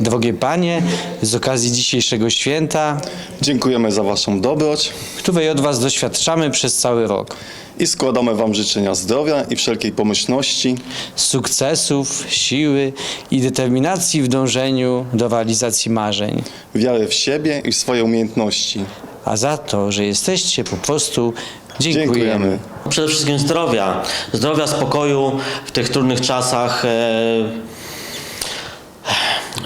Drogie Panie, z okazji dzisiejszego święta, Dziękujemy za Waszą dobroć której od Was doświadczamy przez cały rok. i składamy Wam życzenia zdrowia i wszelkiej pomyślności. Sukcesów, siły i determinacji w dążeniu do realizacji marzeń. wiary w siebie i w swoje umiejętności. A za to, że jesteście po prostu dziękujemy. Dziękujemy. Przede wszystkim zdrowia. Zdrowia, spokoju w tych trudnych czasach. E,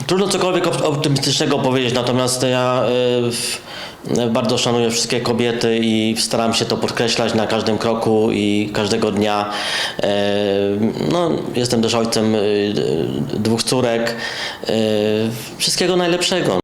Trudno cokolwiek op- optymistycznego powiedzieć, natomiast ja e, w- bardzo szanuję wszystkie kobiety i staram się to podkreślać na każdym kroku i każdego dnia. E, No, jestem też ojcem e, dwóch córek. Wszystkiego najlepszego.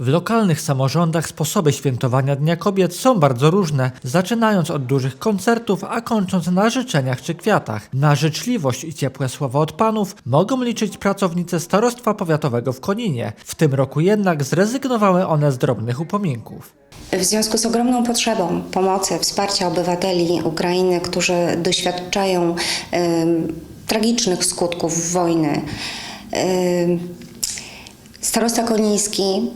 W lokalnych samorządach sposoby świętowania Dnia Kobiet są bardzo różne, zaczynając od dużych koncertów, a kończąc na życzeniach czy kwiatach. Na życzliwość i ciepłe słowa od panów mogą liczyć pracownice Starostwa Powiatowego w Koninie. W tym roku jednak zrezygnowały one z drobnych upominków. W związku z ogromną potrzebą pomocy, wsparcia obywateli Ukrainy, którzy doświadczają em, tragicznych skutków wojny, em, starosta koniński,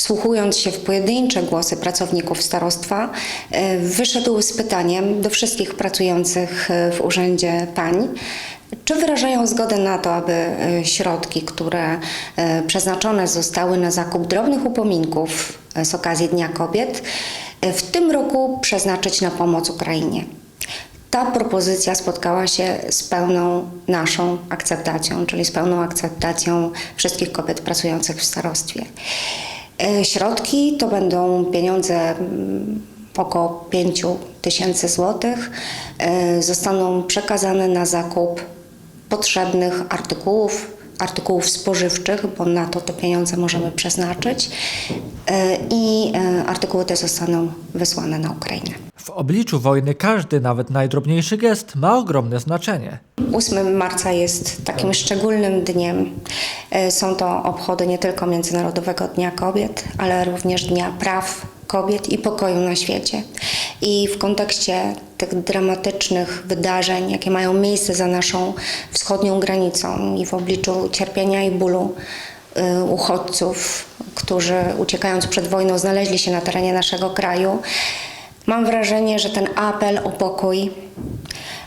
wsłuchując się w pojedyncze głosy pracowników starostwa, e, wyszedł z pytaniem do wszystkich pracujących e, w urzędzie pań, czy wyrażają zgodę na to, aby e, środki, które przeznaczone zostały na zakup drobnych upominków z okazji Dnia Kobiet, w tym roku przeznaczyć na pomoc Ukrainie. Ta propozycja spotkała się z pełną naszą akceptacją, czyli z pełną akceptacją wszystkich kobiet pracujących w starostwie. E, Środki to będą pieniądze mm, około 5 tysięcy złotych. E, Zostaną przekazane na zakup potrzebnych artykułów, artykułów spożywczych, bo na to te pieniądze możemy przeznaczyć. E, I artykuły te zostaną wysłane na Ukrainę. W obliczu wojny każdy, nawet najdrobniejszy gest ma ogromne znaczenie. 8 marca jest takim szczególnym dniem. E, Są to obchody nie tylko Międzynarodowego Dnia Kobiet, ale również Dnia Praw Kobiet i Pokoju na świecie. I w kontekście tych dramatycznych wydarzeń, jakie mają miejsce za naszą wschodnią granicą i w obliczu cierpienia i bólu y, uchodźców, którzy uciekając przed wojną znaleźli się na terenie naszego kraju, mam wrażenie, że ten apel o pokój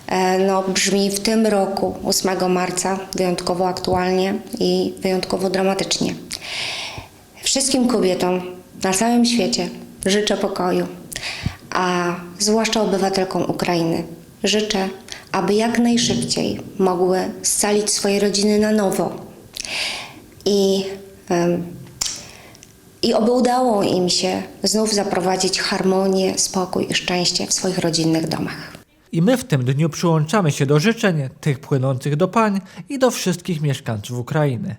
E, no, brzmi w tym roku, 8 marca, wyjątkowo aktualnie i wyjątkowo dramatycznie. Wszystkim kobietom na całym świecie życzę pokoju, a zwłaszcza obywatelkom Ukrainy życzę, aby jak najszybciej mogły scalić swoje rodziny na nowo i, i oby udało im się znów zaprowadzić harmonię, spokój i szczęście w swoich rodzinnych domach. I my w tym dniu przyłączamy się do życzeń, tych płynących do pań i do wszystkich mieszkańców Ukrainy.